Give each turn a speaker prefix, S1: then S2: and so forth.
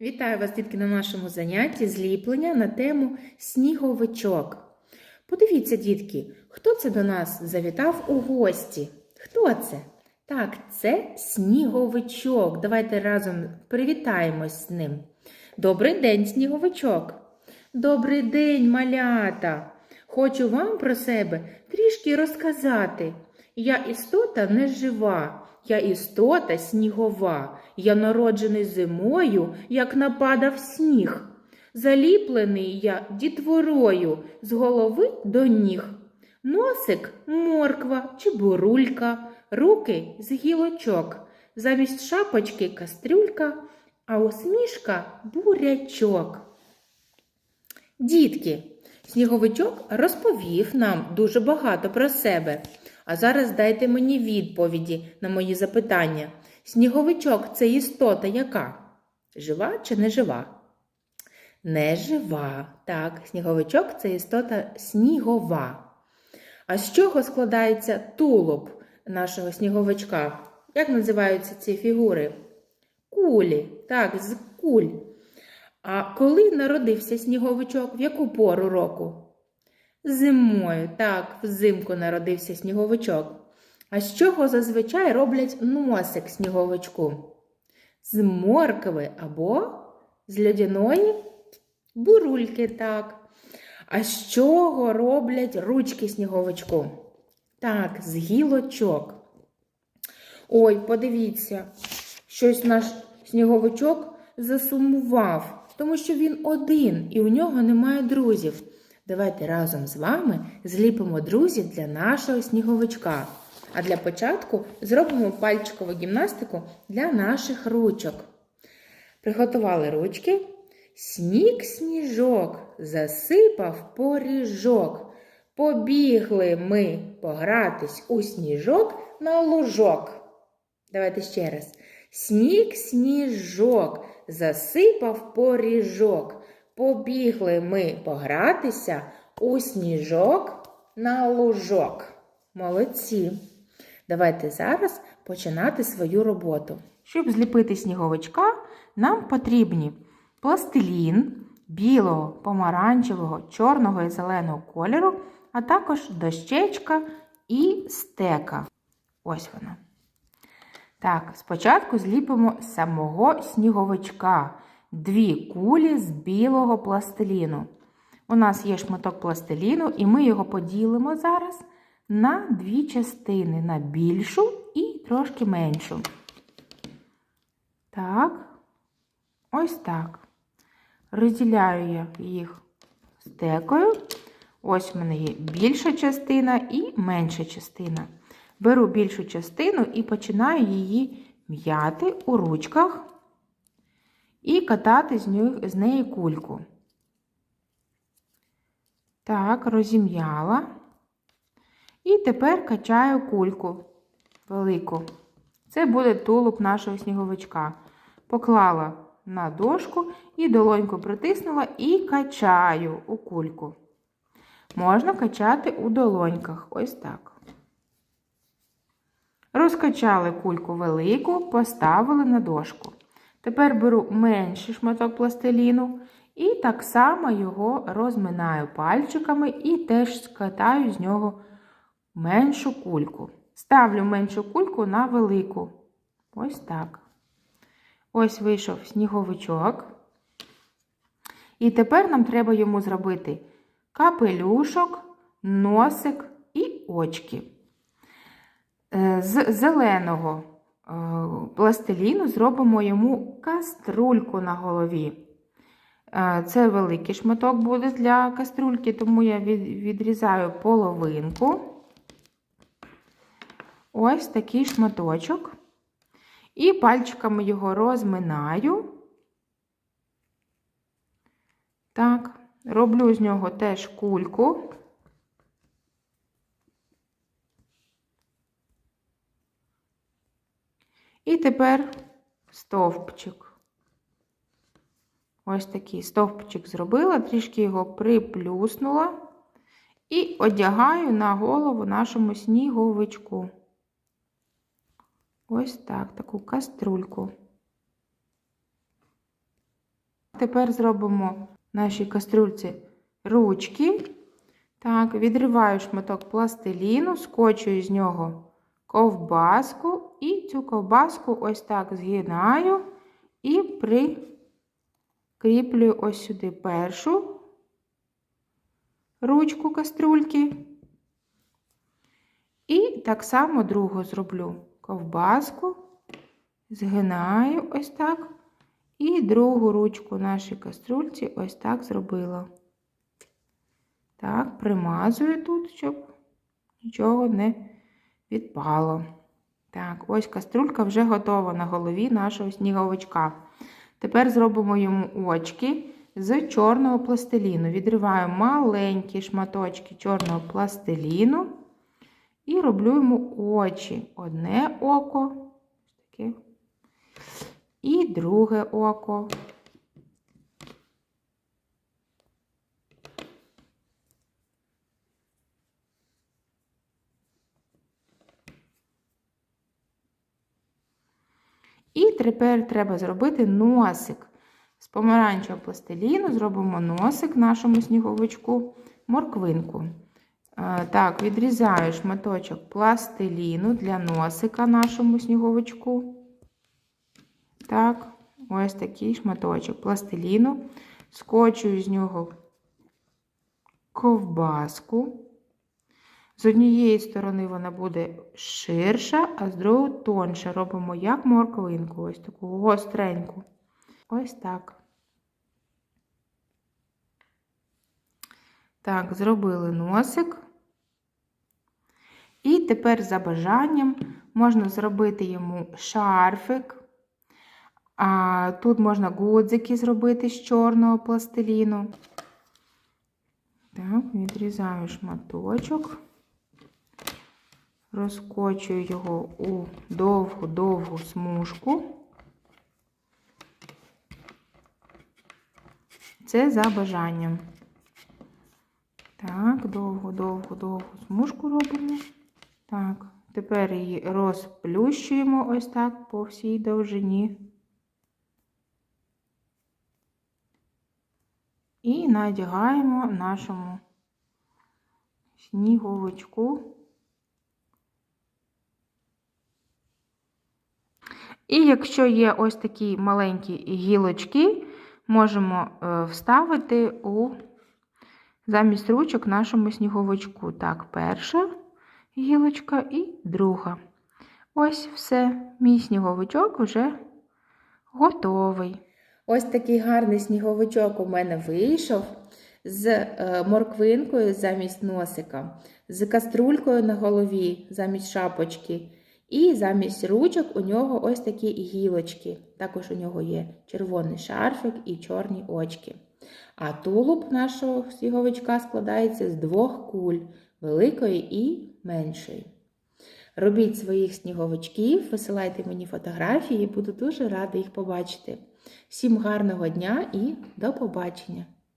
S1: Вітаю вас, дітки, на нашому занятті зліплення на тему сніговичок. Подивіться, дітки, хто це до нас завітав у гості? Хто це? Так, це сніговичок. Давайте разом привітаємось з ним. Добрий день, сніговичок. Добрий день, малята. Хочу вам про себе трішки розказати. Я істота не жива, я істота снігова, я народжений зимою, як нападав сніг. Заліплений я дітворою з голови до ніг. Носик морква чи бурулька, руки з гілочок, замість шапочки кастрюлька, а усмішка бурячок. Дітки, сніговичок розповів нам дуже багато про себе. А зараз дайте мені відповіді на мої запитання. Сніговичок це істота яка? Жива чи не жива? Не жива. Так, сніговичок це істота снігова. А з чого складається тулуб нашого сніговичка? Як називаються ці фігури? Кулі. Так, з куль. А коли народився сніговичок? В яку пору року? Зимою, так, взимку народився сніговичок. А з чого зазвичай роблять носик сніговичку? З моркви або з льодяної бурульки, так. А з чого роблять ручки сніговичку? Так, з гілочок. Ой, подивіться, щось наш сніговичок засумував, тому що він один і у нього немає друзів. Давайте разом з вами зліпимо друзів для нашого сніговичка. А для початку зробимо пальчикову гімнастику для наших ручок. Приготували ручки. Сніг сніжок засипав поріжок. Побігли ми погратись у сніжок на лужок. Давайте ще раз. Сніг сніжок засипав поріжок. Побігли ми погратися у сніжок на лужок. Молодці. Давайте зараз починати свою роботу. Щоб зліпити сніговичка, нам потрібні пластилін білого, помаранчевого, чорного і зеленого кольору, а також дощечка і стека. Ось вона. Так, спочатку зліпимо самого сніговичка. Дві кулі з білого пластиліну. У нас є шматок пластиліну, і ми його поділимо зараз на дві частини: на більшу і трошки меншу. Так, ось так. Розділяю я їх стекою. Ось в мене є більша частина і менша частина. Беру більшу частину і починаю її м'яти у ручках і катати з неї, кульку. Так, розім'яла. І тепер качаю кульку велику. Це буде тулуб нашого сніговичка. Поклала на дошку і долоньку притиснула і качаю у кульку. Можна качати у долоньках. Ось так. Розкачали кульку велику, поставили на дошку. Тепер беру менший шматок пластиліну і так само його розминаю пальчиками і теж скатаю з нього меншу кульку. Ставлю меншу кульку на велику. Ось так. Ось вийшов сніговичок. І тепер нам треба йому зробити капелюшок, носик і очки. Е, З зеленого е, пластиліну зробимо йому каструльку на голові. Е, Це великий шматок буде для каструльки, тому я відрізаю половинку. Ось такий шматочок. І пальчиками його розминаю. Так, роблю з нього теж кульку. І тепер стовпчик. Ось такий стовпчик зробила, трішки його приплюснула і одягаю на голову нашому сніговичку. Ось так, таку каструльку. Тепер зробимо нашій каструльці ручки. Так, відриваю шматок пластиліну, скочую з нього ковбаску і цю ковбаску ось так згинаю і прикріплюю ось сюди першу ручку каструльки. І так само другу зроблю ковбаску, згинаю ось так. І другу ручку нашій каструльці ось так зробила. Так, примазую тут, щоб нічого не відпало. Так, ось каструлька вже готова на голові нашого сніговичка. Тепер зробимо йому очки з чорного пластиліну. Відриваю маленькі шматочки чорного пластиліну і роблю йому очі. Одне око, таке, і друге око. І тепер треба зробити носик. З помаранчевого пластиліну зробимо носик нашому сніговичку, морквинку. Е, Так, відрізаю шматочок пластиліну для носика нашому сніговичку. Так, ось такий шматочок пластиліну. Скочую з нього ковбаску. З однієї сторони вона буде ширша, а з другої тонша. Робимо як морквинку, ось таку гостреньку. Ось так. Так, зробили носик. І тепер за бажанням можна зробити йому шарфик. А тут можна гудзики зробити з чорного пластиліну. Так, відрізаю шматочок, розкочую його у довгу-довгу смужку. Це за бажанням. Так, довгу-довгу-довгу смужку робимо. Так, тепер її розплющуємо ось так по всій довжині. І надягаємо нашому сніговичку. І якщо є ось такі маленькі гілочки, можемо е, вставити у замість ручок нашому сніговичку. Так, перша гілочка і друга. Ось все, мій сніговичок вже готовий. Ось такий гарний сніговичок у мене вийшов з е, морквинкою замість носика, з каструлькою на голові замість шапочки. І замість ручок у нього ось такі гілочки. Також у нього є червоний шарфик і чорні очки. А тулуб нашого сніговичка складається з двох куль великої і меншої. Робіть своїх сніговичків, висилайте мені фотографії, буду дуже рада їх побачити. Всім гарного дня і до побачення!